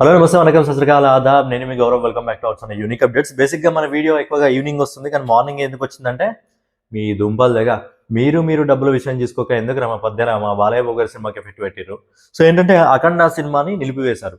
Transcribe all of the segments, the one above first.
Hello నమస్తే వనకం సత్రకాల ఆదాబ్. నేను మీ Gaurav. Welcome back to our unique updates బేసిక్గా మన వీడియో ఎక్కువగా ఈవినింగ్ వస్తుంది కానీ మార్నింగ్ ఎందుకు వచ్చిందంటే మీ దుంపల దగ్గర మీరు మీరు డబ్బుల విషయం తీసుకోక ఎందుకు మా పద్దెన మా బాలయ్య బాబు సినిమాకి ఎఫెక్ట్ పెట్టారు సో ఏంటంటే అఖండ సినిమాని నిలిపివేశారు.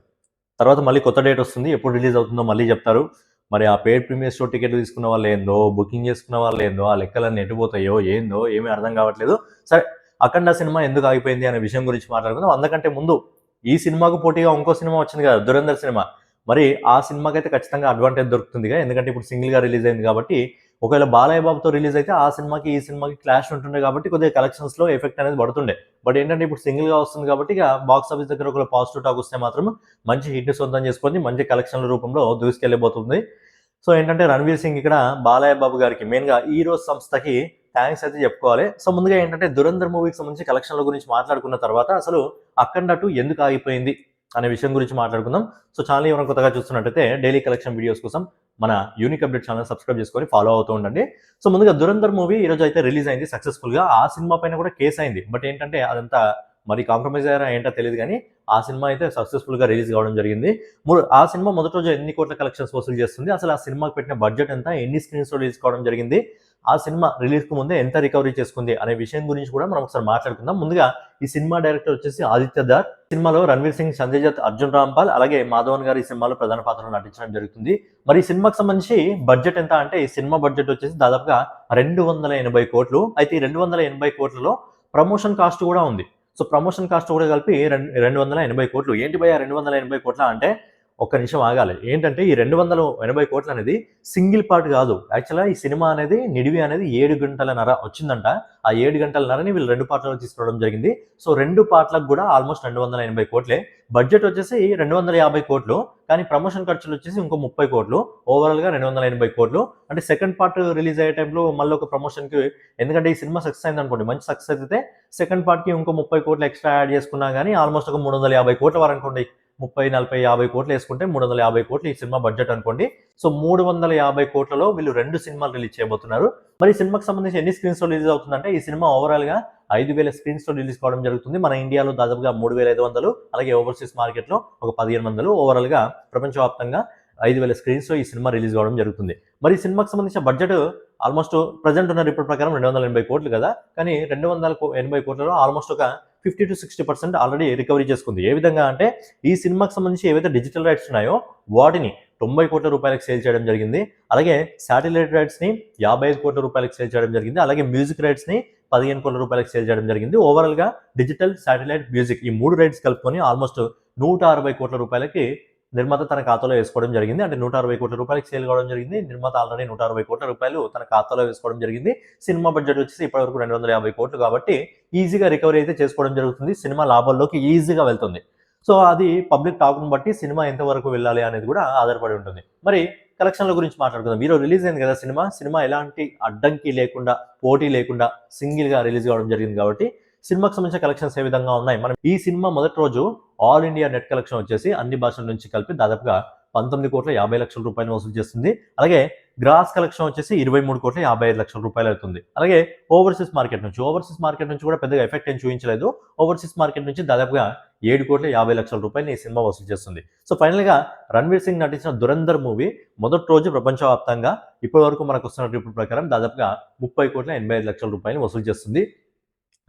తర్వాత మళ్ళీ కొత్త డేట్ వస్తుంది ఎప్పుడు రిలీజ్ అవుతుందో మళ్ళీ చెప్తారు. మరి ఆ పేడ్ ప్రీమియర్ షో టికెట్ తీసుకున్న వాళ్ళు ఏందో బుకింగ్ చేసుకున్న వాళ్ళు ఏందో ఆ లెక్కలన్నీ ఎటుపోతాయో ఏందో ఏమీ అర్థం కావట్లేదు. సరే అఖండ సినిమా ఎందుకు ఆగిపోయింది అనే విషయం గురించి మాట్లాడుకుందాం. అందుకంటే ముందు ఈ సినిమాకు పోటీగా ఇంకో సినిమా వచ్చింది కదా దురంధర్ సినిమా. మరి ఆ సినిమాకి అయితే ఖచ్చితంగా అడ్వాంటేజ్ దొరుకుతుందిగా. ఎందుకంటే ఇప్పుడు సింగిల్గా రిలీజ్ అయింది కాబట్టి ఒకవేళ బాలయ్య బాబుతో రిలీజ్ అయితే ఆ సినిమాకి ఈ సినిమాకి క్లాష్ ఉంటుండే కాబట్టి కొద్దిగా కలెక్షన్స్లో ఎఫెక్ట్ అనేది పడుతుండే. బట్ ఏంటంటే ఇప్పుడు సింగిల్గా వస్తుంది కాబట్టి ఇక బాక్స్ ఆఫీస్ దగ్గర ఒక పాజిటివ్ టాక్ వస్తే మాత్రం మంచి హిట్ సొంతం చేసుకొని మంచి కలెక్షన్ల రూపంలో దూసుకెళ్ళిపోతుంది. సో ఏంటంటే రణవీర్ సింగ్ ఇక్కడ బాలయ్య బాబు గారికి మెయిన్గా ఈ రోజు సంస్థకి థ్యాంక్స్ అయితే చెప్పుకోవాలి. సో ముందుగా ఏంటంటే దురంధర్ మూవీకి సంబంధించి కలెక్షన్ల గురించి మాట్లాడుకున్న తర్వాత అసలు అఖండ టూ ఎందుకు ఆగిపోయింది అనే విషయం గురించి మాట్లాడుకుందాం. సో ఛానల్ ఎవరైనా కొత్తగా చూస్తున్నట్టయితే డైలీ కలెక్షన్ వీడియోస్ కోసం మన యూనిక్ అప్డేట్ ఛానల్ సబ్స్క్రైబ్ చేసుకొని ఫాలో అవుతూ ఉండండి. సో ముందుగా దురంధర్ మూవీ ఈ రోజు అయితే రిలీజ్ అయింది సక్సెస్ఫుల్గా. ఆ సినిమా పైన కూడా కేసు అయింది. బట్ ఏంటంటే అదంతా మరి కాంప్రమైజ్ అయ్యారా ఏంటో తెలియదు కానీ ఆ సినిమా అయితే సక్సెస్ఫుల్గా రిలీజ్ కావడం జరిగింది. మూడు ఆ సినిమా మొదటి రోజు ఎన్ని కోట్ల కలెక్షన్స్ వసూలు చేస్తుంది అసలు ఆ సినిమాకి పెట్టిన బడ్జెట్ ఎంత ఎన్ని స్క్రీన్స్ రిలీజ్ కావడం జరిగింది ఆ సినిమా రిలీజ్కు ముందే ఎంత రికవరీ చేసుకుంది అనే విషయం గురించి కూడా మనం ఒకసారి మాట్లాడుకుందాం. ముందుగా ఈ సినిమా డైరెక్టర్ వచ్చేసి ఆదిత్య దార్. సినిమాలో రణ్వీర్ సింగ్ సంజయ్ దత్ అర్జున్ రాంపాల్ అలాగే మాధవన్ గారు ఈ సినిమాలో ప్రధాన పాత్రలో నటించడం జరుగుతుంది. మరి ఈ సినిమాకి సంబంధించి బడ్జెట్ ఎంత అంటే ఈ సినిమా బడ్జెట్ వచ్చేసి దాదాపుగా రెండు వందల ఎనభై కోట్లు. అయితే ఈ రెండు వందల ఎనభై కోట్లలో ప్రమోషన్ కాస్ట్ కూడా ఉంది. సో ప్రమోషన్ కాస్ట్ కూడా కలిపి రెండు రెండు వందల ఎనభై కోట్లు. ఏంటి భయ రెండు వందల ఎనభై కోట్ల? అంటే ఒక్క నిమిషం ఆగాలి. ఏంటంటే ఈ రెండు వందల ఎనభై కోట్లు అనేది సింగిల్ పార్ట్ కాదు. యాక్చువల్గా ఈ సినిమా అనేది నిడివి అనేది ఏడు గంటల నర వచ్చిందంట. ఆ ఏడు గంటల నరని వీళ్ళు రెండు పార్ట్లలో తీసుకోవడం జరిగింది. సో రెండు పార్ట్లకు కూడా ఆల్మోస్ట్ రెండు వందల ఎనభై కోట్లే. బడ్జెట్ వచ్చేసి రెండు వందల యాభై కోట్లు. కానీ ప్రమోషన్ ఖర్చులు వచ్చేసి ఇంకో ముప్పై కోట్లు. ఓవరాల్గా రెండు వందల ఎనభై కోట్లు. అంటే సెకండ్ పార్ట్ రిలీజ్ అయ్యే టైంలో మళ్ళీ ఒక ప్రమోషన్కి ఎందుకంటే ఈ సినిమా సక్సెస్ అయింది అనుకోండి మంచి సక్సెస్ అయితే సెకండ్ పార్ట్కి ఇంకో ముప్పై కోట్లు ఎక్స్ట్రా యాడ్ చేసుకున్నా కానీ ఆల్మోస్ట్ ఒక మూడు వందల యాభై కోట్ల వరకు అనుకోండి ముప్పై నలభై యాభై కోట్లు వేసుకుంటే మూడు వందల యాభై కోట్లు ఈ సినిమా బడ్జెట్ అనుకోండి. సో మూడు వందల యాభై కోట్లలో వీళ్ళు రెండు సినిమాలు రిలీజ్ చేయబోతున్నారు. మరి సినిమాకి సంబంధించి ఎన్ని స్క్రీన్స్లో రిలీజ్ అవుతుందంటే ఈ సినిమా ఓవరాల్గా ఐదు వేల స్క్రీన్స్లో రిలీజ్ కావడం జరుగుతుంది. మన ఇండియాలో దాదాపుగా మూడు వేల ఐదు వందలు అలాగే ఓవర్సీస్ మార్కెట్లో ఒక పదిహేను వందలు. ఓవరాల్గా ప్రపంచవ్యాప్తంగా ఐదు వేల స్క్రీన్స్లో ఈ సినిమా రిలీజ్ కావడం జరుగుతుంది. మరి ఈ సినిమాకి సంబంధించిన బడ్జెట్ ఆల్మోస్ట్ ప్రజెంట్ ఉన్న రిపోర్ట్ ప్రకారం రెండు వందల ఎనభై కోట్లు కదా. కానీ రెండు వందల కో- ఎనభై కోట్లలో ఆల్మోస్ట్ ఒక fifty to sixty percent already recovery చేసుకుంది. ఏ విధంగా అంటే ఈ సినిమాకి సంబంధించి ఏవైతే డిజిటల్ రైట్స్ ఉన్నాయో వాటిని తొంభై కోట్ల రూపాయలకు సేల్ చేయడం జరిగింది. అలాగే శాటిలైట్ రైట్స్ని యాభై ఐదు కోట్ల రూపాయలకు సేల్ చేయడం జరిగింది. అలాగే మ్యూజిక్ రైట్స్ని పదిహేను కోట్ల రూపాయలకు సేల్ చేయడం జరిగింది. ఓవరాల్గా డిజిటల్ శాటిలైట్ మ్యూజిక్ ఈ మూడు రైట్స్ కలుపుకొని ఆల్మోస్ట్ నూట అరవై కోట్ల రూపాయలకి నిర్మాత తన ఖాతాలో వేసుకోవడం జరిగింది. అంటే నూట అరవై కోట్ల రూపాయలకి సేల్ కావడం జరిగింది. నిర్మాత ఆల్రెడీ నూట అరవై కోట్ల రూపాయలు తన ఖాతాలో వేసుకోవడం జరిగింది. సినిమా బడ్జెట్ వచ్చేసి ఇప్పటివరకు రెండు వందల యాభై కోట్లు కాబట్టి ఈజీగా రికవరీ అయితే చేసుకోవడం జరుగుతుంది. సినిమా లాభాల్లోకి ఈజీగా వెళ్తుంది. సో అది పబ్లిక్ టాక్ను బట్టి సినిమా ఎంతవరకు వెళ్ళాలి అనేది కూడా ఆధారపడి ఉంటుంది. మరి కలెక్షన్ల గురించి మాట్లాడుకుందాం. ఈరోజు రిలీజ్ అయింది కదా సినిమా. సినిమా ఎలాంటి అడ్డంకి లేకుండా పోటీ లేకుండా సింగిల్గా రిలీజ్ కావడం జరిగింది కాబట్టి సినిమాకి సంబంధించిన కలెక్షన్స్ ఏ విధంగా ఉన్నాయి? మనం ఈ సినిమా మొదటి రోజు ఆల్ ఇండియా నెట్ కలెక్షన్ వచ్చేసి అన్ని భాషల నుంచి కలిపి దాదాపుగా పంతొమ్మిది కోట్ల యాభై లక్షల రూపాయలు వసూలు చేస్తుంది. అలాగే గ్రాస్ కలెక్షన్ వచ్చేసి ఇరవై మూడు కోట్ల యాభై ఐదు లక్షల రూపాయలు అవుతుంది. అలాగే ఓవర్సీస్ మార్కెట్ నుంచి ఓవర్సీస్ మార్కెట్ నుంచి కూడా పెద్దగా ఎఫెక్ట్ ఏం చూపించలేదు. ఓవర్సీస్ మార్కెట్ నుంచి దాదాపుగా ఏడు కోట్ల యాభై లక్షల రూపాయలు ఈ సినిమా వసూలు చేస్తుంది. సో ఫైనల్గా రణవీర్ రణ్వీర్ సింగ్ నటించిన దురంధర్ మూవీ మొదటి రోజు ప్రపంచవ్యాప్తంగా ఇప్పటి వరకు మనకు వస్తున్న రిపోర్ట్ ప్రకారం దాదాపుగా ముప్పై కోట్ల ఎనభై ఐదు లక్షల రూపాయలు వసూలు చేస్తుంది.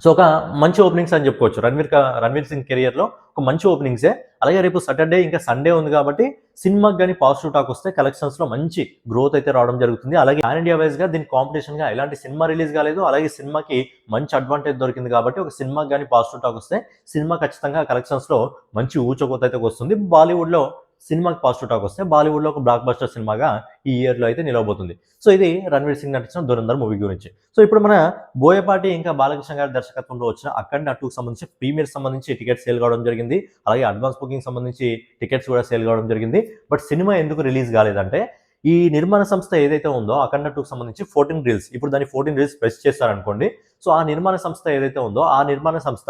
సో ఒక మంచి ఓపెనింగ్స్ అని చెప్పుకోవచ్చు. రణ్వీర్ రణవీర్ రణ్వీర్ సింగ్ కెరియర్లో ఒక మంచి ఓపెనింగ్సే అలాగే రేపు సాటర్డే ఇంకా సండే ఉంది కాబట్టి సినిమాకి కానీ పాజిటివ్ టాక్ వస్తే కలెక్షన్స్లో మంచి గ్రోత్ అయితే రావడం జరుగుతుంది. అలాగే ఆన్ ఇండియా వైజ్గా దీని కాంపిటీషన్గా ఎలాంటి సినిమా రిలీజ్ కాలేదు. అలాగే సినిమాకి మంచి అడ్వాంటేజ్ దొరికింది కాబట్టి ఒక సినిమాకి కానీ పాజిటివ్ టాక్ వస్తే సినిమా ఖచ్చితంగా కలెక్షన్స్లో మంచి ఊచకోత అయితే వస్తుంది. బాలీవుడ్లో సినిమాకి పాజిటివ్ టాక్ వస్తే బాలీవుడ్లో ఒక బ్లాక్ బస్టర్ సినిమాగా ఈ ఇయర్లో అయితే నిలవబోతుంది. సో ఇది రణ్వీర్ సింగ్ నటించిన దురంధర్ మూవీ గురించి. సో ఇప్పుడు మన బోయపాటి ఇంకా బాలకృష్ణ గారి దర్శకత్వంలో వచ్చిన అక్కడి నటుకు సంబంధించి ప్రీమియర్ సంబంధించి టికెట్స్ సేల్ కావడం జరిగింది. అలాగే అడ్వాన్స్ బుకింగ్ సంబంధించి టికెట్స్ కూడా సేల్ కావడం జరిగింది. బట్ సినిమా ఎందుకు రిలీజ్ కాలేదంటే ఈ నిర్మాణ సంస్థ ఏదైతే ఉందో అఖండ టూకి సంబంధించి ఫోర్టీన్ రీల్స్ ఇప్పుడు దాని ఫోర్టీన్ రీల్స్ ప్రెస్ చేస్తారనుకోండి సో ఆ నిర్మాణ సంస్థ ఏదైతే ఉందో ఆ నిర్మాణ సంస్థ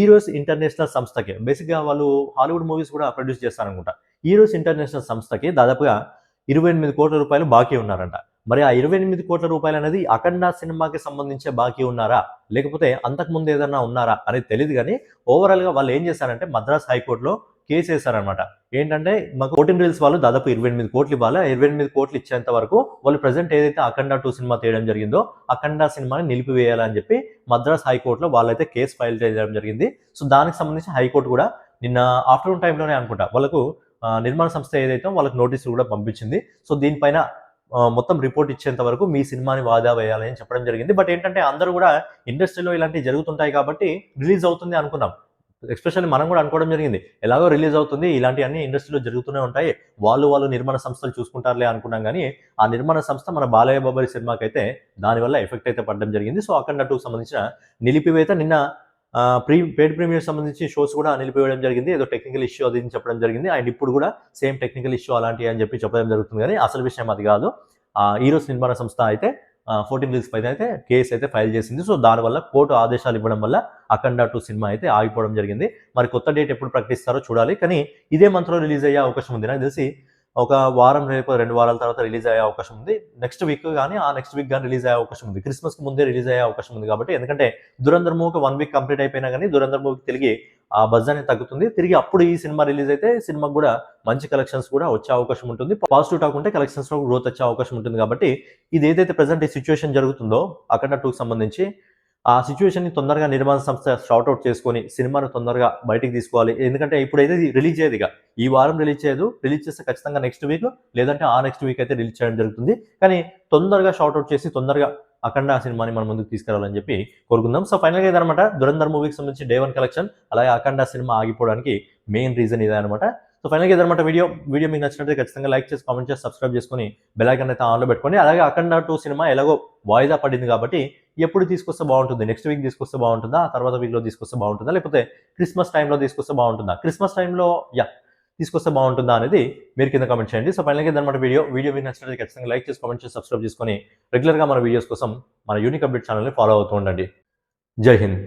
ఈరోస్ ఇంటర్నేషనల్ సంస్థకి. బేసిక్గా వాళ్ళు హాలీవుడ్ మూవీస్ కూడా ప్రొడ్యూస్ చేస్తారనుకుంటా. ఈరోస్ ఇంటర్నేషనల్ సంస్థకి దాదాపుగా ఇరవై ఎనిమిది కోట్ల రూపాయలు బాకీ ఉన్నారంట. మరి ఆ ఇరవై ఎనిమిది కోట్ల రూపాయలు అనేది అఖండ సినిమాకి సంబంధించే బాకీ ఉన్నారా? లేకపోతే అంతకుముందు ఏదన్నా ఉన్నారా? అనేది తెలియదు కానీ ఓవరాల్గా వాళ్ళు ఏం చేశారంటే మద్రాస్ హైకోర్టులో కేసు వేశారనమాట ఏంటంటే మాకు ఫోర్టీన్ రీల్స్ వాళ్ళు దాదాపు ఇరవై ఎనిమిది కోట్లు ఇవ్వాలి? ఇరవై ఎనిమిది కోట్లు ఇచ్చేంత వరకు వాళ్ళు ప్రజెంట్ ఏదైతే అఖండ టూ సినిమా తీయడం జరిగిందో అఖండ సినిమాని నిలిపివేయాలని చెప్పి మద్రాస్ హైకోర్టులో వాళ్ళైతే కేసు ఫైల్ చేయడం జరిగింది. సో దానికి సంబంధించి హైకోర్టు కూడా నిన్న ఆఫ్టర్నూన్ టైంలోనే అనుకుంటా. వాళ్ళకు నిర్మాణ సంస్థ ఏదైతే వాళ్ళకి నోటీసులు కూడా పంపించింది. సో దీనిపైన మొత్తం రిపోర్ట్ ఇచ్చేంత వరకు మీ సినిమాని వాదా వేయాలని చెప్పడం జరిగింది. బట్ ఏంటంటే అందరూ కూడా ఇండస్ట్రీలో ఇలాంటివి జరుగుతుంటాయి కాబట్టి రిలీజ్ అవుతుంది అనుకున్నాం. ఎస్పెషల్లీ మనం కూడా అనుకోవడం జరిగింది. ఎలాగో రిలీజ్ అవుతుంది ఇలాంటివన్నీ ఇండస్ట్రీలో జరుగుతూనే ఉంటాయి. వాళ్ళు వాళ్ళు నిర్మాణ సంస్థలు చూసుకుంటారులే అనుకున్నాం కానీ ఆ నిర్మాణ సంస్థ మన బాలయ్య బాబరి సినిమాకి అయితే దానివల్ల ఎఫెక్ట్ అయితే పడడం జరిగింది. సో అఖండ టూకి సంబంధించిన నిలిపివేత నిన్న ప్రీ పేడ్ ప్రీమియర్ సంబంధించి షోస్ కూడా నిలిపివేయడం జరిగింది. ఏదో టెక్నికల్ ఇష్యూ అది చెప్పడం జరిగింది. అండ్ ఇప్పుడు కూడా సేమ్ టెక్నికల్ ఇష్యూ అలాంటివి అని చెప్పి చెప్పడం జరుగుతుంది కానీ అసలు విషయం అది కాదు. ఆ ఈరోజు నిర్మాణ సంస్థ అయితే ఫోర్టీన్ రీల్స్ పైన అయితే కేసు అయితే ఫైల్ చేసింది. సో దానివల్ల కోర్టు ఆదేశాలు ఇవ్వడం వల్ల అఖండ టూ సినిమా అయితే ఆగిపోవడం జరిగింది. మరి కొత్త డేట్ ఎప్పుడు ప్రకటిస్తారో చూడాలి. కానీ ఇదే మంత్లో రిలీజ్ అయ్యే అవకాశం ఉంది. నాకు తెలిసి ఒక వారం రేపు రెండు వారాల తర్వాత రిలీజ్ అయ్యే అవకాశం ఉంది. నెక్స్ట్ వీక్ కానీ ఆ నెక్స్ట్ వీక్ కానీ రిలీజ్ అయ్యే అవకాశం ఉంది. క్రిస్మస్కి ముందే రిలీజ్ అయ్యే అవకాశం ఉంది కాబట్టి ఎందుకంటే దురంధర్ మూవీకి వన్ వీక్ కంప్లీట్ అయిపోయినా కానీ దురంధర్ మూవీకి తిరిగి ఆ బజ్ అనేది తగ్గుతుంది. తిరిగి అప్పుడు ఈ సినిమా రిలీజ్ అయితే సినిమాకి కూడా మంచి కలెక్షన్స్ కూడా వచ్చే అవకాశం ఉంటుంది. పాజిటివ్ టాక్ ఉంటే కలెక్షన్స్లో గ్రోత్ వచ్చే అవకాశం ఉంటుంది కాబట్టి ఇది ఏదైతే ప్రజెంట్ ఈ సిచ్యువేషన్ జరుగుతుందో అక్కడ టూకి సంబంధించి ఆ సిచ్యువేషన్ని తొందరగా నిర్మాణ సంస్థ షార్ట్ అవుట్ చేసుకొని సినిమాను తొందరగా బయటికి తీసుకోవాలి. ఎందుకంటే ఇప్పుడైతే రిలీజ్ చేయదు ఇక. ఈ వారం రిలీజ్ చేయదు. రిలీజ్ చేస్తే ఖచ్చితంగా నెక్స్ట్ వీక్ లేదంటే ఆ నెక్స్ట్ వీక్ అయితే రిలీజ్ చేయడం జరుగుతుంది. కానీ తొందరగా షార్ట్ అవుట్ చేసి తొందరగా అఖండ సినిమాని మన ముందుకు తీసుకురావాలని చెప్పి కోరుకుందాం. సో ఫైనల్గా ఇదనమాట దురంధర్ మూవీకి సంబంధించి డే వన్ కలెక్షన్ అలాగే అఖండ సినిమా ఆగిపోవడానికి మెయిన్ రీజన్ ఇదే అనమాట సో ఫైనల్గా ఇదనమాట వీడియో వీడియో మీకు నచ్చినట్లయితే ఖచ్చితంగా లైక్ చేసి కామెంట్ చేసి సబ్స్క్రైబ్ చేసుకొని బెలైకన్ అయితే ఆన్లో పెట్టుకోండి. అలాగే అఖండ టూ సినిమా ఎలాగో వాయిదా పడింది కాబట్టి ఎప్పుడు తీసుకొస్తే బాగుంటుంది? నెక్స్ట్ వీక్ తీసుకొస్తే బాగుంటుందా? ఆ తర్వాత వీక్లో తీసుకొస్తే బాగుంటుందా? లేకపోతే క్రిస్మస్ టైంలో తీసుకొస్తే బాగుంటుందా? క్రిస్మస్ టైంలో యా తీసుకొస్తే బాగుంటుందా అనేది మీరు కింద కామెంట్ చేయండి. సో ఫైనల్గా ఇదన్నమాట వీడియో వీడియో మీకు నచ్చినట్లయితే ఖచ్చితంగా లైక్ చేసి కామెంట్ చేసి సబ్స్క్రైబ్ చేసుకొని రెగ్యులర్గా మన వీడియోస్ కోసం మన యూనిక్ అప్డేట్ ఛానల్ని ఫాలో అవుతూ ఉండండి. జై హింద్.